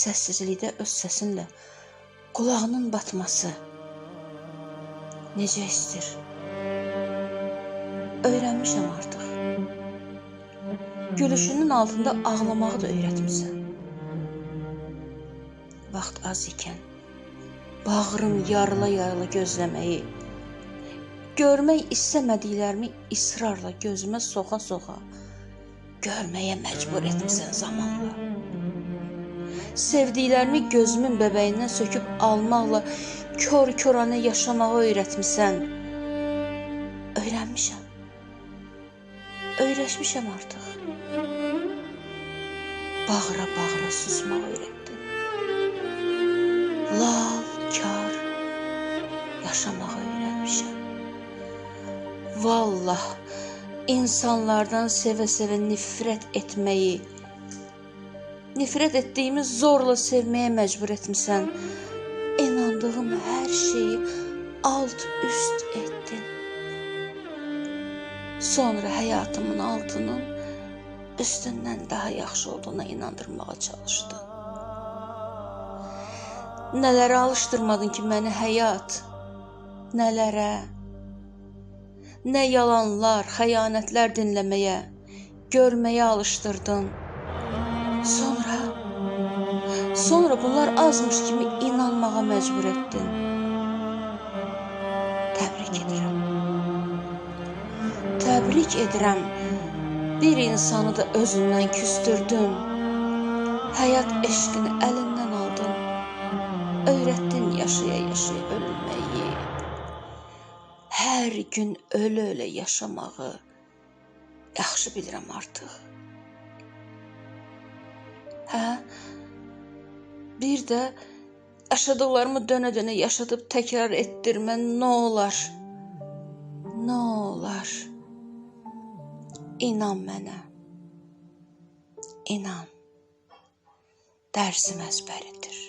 səssizlikdə öz səsinlə qulağının batması necə istir. Öyrənmişəm artıq. Gülüşünün altında ağlamağı da öyrətmisən. Vaxt az ikən bağrım yarıla-yarıla gözləməyi, görmək istəmədiklərimi israrla gözümə soxa-soxa görməyə məcbur etmisən zamanla. Sevdiklərimi gözümün bəbəyindən söküb almaqla kör-körənə yaşamağı öyrətmisən. Öyrənmişəm. Öyrəşmişəm artıq. Bağıra-bağıra susmaq öyrətdin. Lal, kar yaşamağı öyrənmişəm. Vallah, insanlardan sevə-sevə nifrət etməyi, nifrət etdiyimi zorla sevməyə məcbur etmisən. İnandığım hər şeyi alt-üst etdin. Sonra həyatımın altının üstündən daha yaxşı olduğuna inandırmağa çalışdın. Nələrə alışdırmadın ki məni həyat? Nələrə? Nə yalanlar, xəyanətlər dinləməyə, görməyə alışdırdın. Sonra sonra bunlar azmış kimi inanmağa məcbur etdin. Təbrik edirəm. Təbrik edirəm. Bir insanı da özündən küstürdün. Həyat eşqini əlindən aldın. Öyrətdin yaşaya-yaşaya ölməyi. Hər gün ölə-ölə yaşamağı yaxşı bilirəm artıq. Hə? Bir də yaşadıklarımı dönə-dönə yaşadıb təkrar etdirmə nə olar? Nə olar? İnan mənə. İnan. Dərsim əzbəridir.